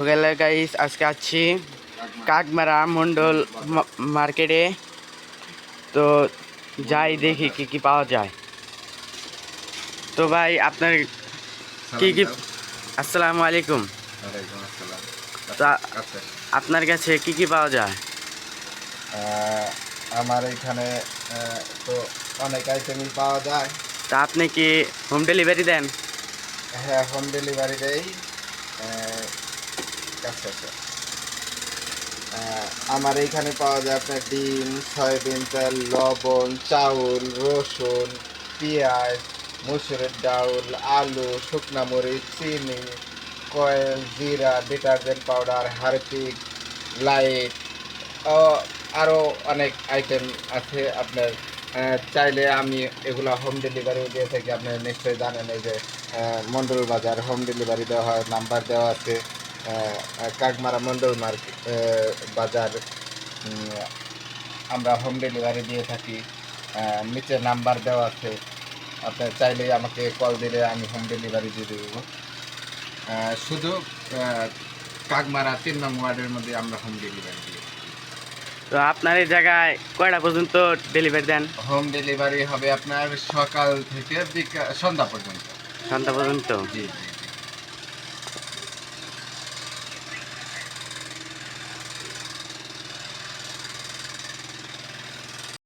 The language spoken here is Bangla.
গেলে গাইস আজকে আছি কাকমারা মন্ডল মার্কেটে তো যাই দেখি কি কি পাওয়া যায়। তো ভাই আপনার কি কি আসসালামু আলাইকুম। তা- আপনার কাছে কি কি পাওয়া যায়? আমার এখানে তো অনেক আইটেমই পাওয়া যায়। তা আপনি কি হোম ডেলিভারি দেন? হ্যাঁ হোম ডেলিভারি দেই। আহ, আচ্ছা আচ্ছা। আমার এইখানে পাওয়া যায় আপনার ডিম, সয়াবিন তেল, লবণ, চাউল, রসুন, পেঁয়াজ, মসুরের ডাউল, আলু, শুকনা মরিচ, চিনি, কয়েল, জিরা, ডিটারজেন্ট পাউডার, হারপিক, লাইট আরও অনেক আইটেম আছে আপনার। চাইলে আমি এগুলা হোম ডেলিভারি দিয়ে থাকি। আপনি নিশ্চয়ই জানেন এই যে মন্ডল বাজার, হোম ডেলিভারি দেওয়া হয়, নাম্বার দেওয়া আছে। কাকমারা মন্ডল মার্কেট বাজার আমরা হোম ডেলিভারি দিয়ে থাকি নিচে নাম্বার দেওয়া আছে আপনার চাইলে আমাকে কল দিলে আমি হোম ডেলিভারি দিয়ে দেবো। শুধু কাকমারা তিন নং ওয়ার্ডের মধ্যে আমরা হোম ডেলিভারি দিই তো আপনার এই জায়গায় কয়টা পর্যন্ত ডেলিভারি দেন? হোম ডেলিভারি হবে আপনার সকাল থেকে বিকা- সন্ধ্যা পর্যন্ত। সন্ধ্যা পর্যন্ত? জি জি।